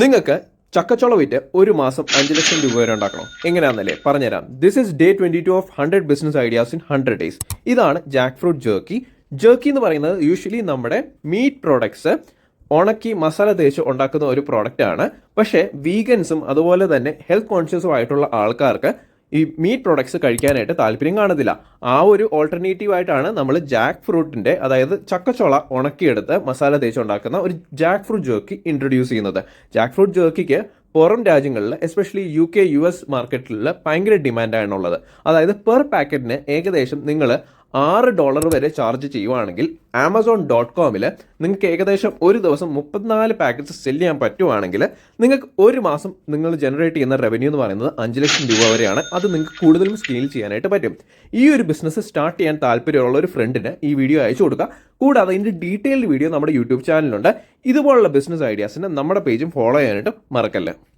നിങ്ങൾക്ക് ചക്കച്ചോള വിറ്റ് ഒരു മാസം അഞ്ച് ലക്ഷം രൂപ വരെ ഉണ്ടാക്കണം. എങ്ങനെയാണെന്നല്ലേ പറഞ്ഞുതരാം. This is day twenty two of hundred business ideas in hundred days ഇതാണ് ജാക്ക് ഫ്രൂട്ട് ജേർക്കി ജേർക്കി എന്ന് പറയുന്നത് യൂഷ്വലി നമ്മുടെ മീറ്റ് പ്രോഡക്ട്സ് ഉണക്കി മസാല തേച്ച് ഉണ്ടാക്കുന്ന ഒരു പ്രോഡക്റ്റ് ആണ്. പക്ഷേ വീഗൻസും അതുപോലെ തന്നെ ഹെൽത്ത് കോൺഷ്യസും ആയിട്ടുള്ള ആൾക്കാർക്ക് ഈ മീറ്റ് പ്രോഡക്ട്സ് കഴിക്കാനായിട്ട് താല്പര്യം കാണത്തില്ല ആ ഒരു ഓൾട്ടർനേറ്റീവ് ആയിട്ടാണ് നമ്മൾ ജാക്ക് ഫ്രൂട്ടിന്റെ അതായത് ചക്കച്ചോള ഉണക്കിയെടുത്ത് മസാല തേച്ച് ഉണ്ടാക്കുന്ന ഒരു ജാക്ക് ഫ്രൂട്ട് ജേർക്കി ഇൻട്രൊഡ്യൂസ് ചെയ്യുന്നത്. ജാക്ക് ഫ്രൂട്ട് ജേർക്കിക്ക് പുറം രാജ്യങ്ങളിൽ especially U K U S മാർക്കറ്റിൽ ഭയങ്കര ഡിമാൻഡാണുള്ളത് അതായത് പെർ പാക്കറ്റിന് ഏകദേശം നിങ്ങൾ ആറ് ഡോളർ വരെ ചാർജ് ചെയ്യുവാണെങ്കിൽ ആമസോൺ ഡോട്ട് കോമിൽ നിങ്ങൾക്ക് ഏകദേശം ഒരു ദിവസം മുപ്പത്തിനാല് പാക്കറ്റ്സ് സെൽ ചെയ്യാൻ പറ്റുവാണെങ്കിൽ നിങ്ങൾക്ക് ഒരു മാസം നിങ്ങൾ ജനറേറ്റ് ചെയ്യുന്ന റവന്യൂ എന്ന് പറയുന്നത് അഞ്ച് ലക്ഷം രൂപ വരെയാണ്. അത് നിങ്ങൾക്ക് കൂടുതലും സ്കെയിൽ ചെയ്യാനായിട്ട് പറ്റും. ഈ ഒരു ബിസിനസ് സ്റ്റാർട്ട് ചെയ്യാൻ താല്പര്യമുള്ള ഒരു ഫ്രണ്ടിന് ഈ വീഡിയോ അയച്ചു കൊടുക്കുക. കൂടാതെ അതിന്റെ ഡീറ്റെയിൽഡ് വീഡിയോ നമ്മുടെ യൂട്യൂബ് ചാനലിലുണ്ട് ഇതുപോലുള്ള ബിസിനസ് ഐഡിയാസിന് നമ്മുടെ പേജും ഫോളോ ചെയ്യാനായിട്ട് മറക്കല്ല.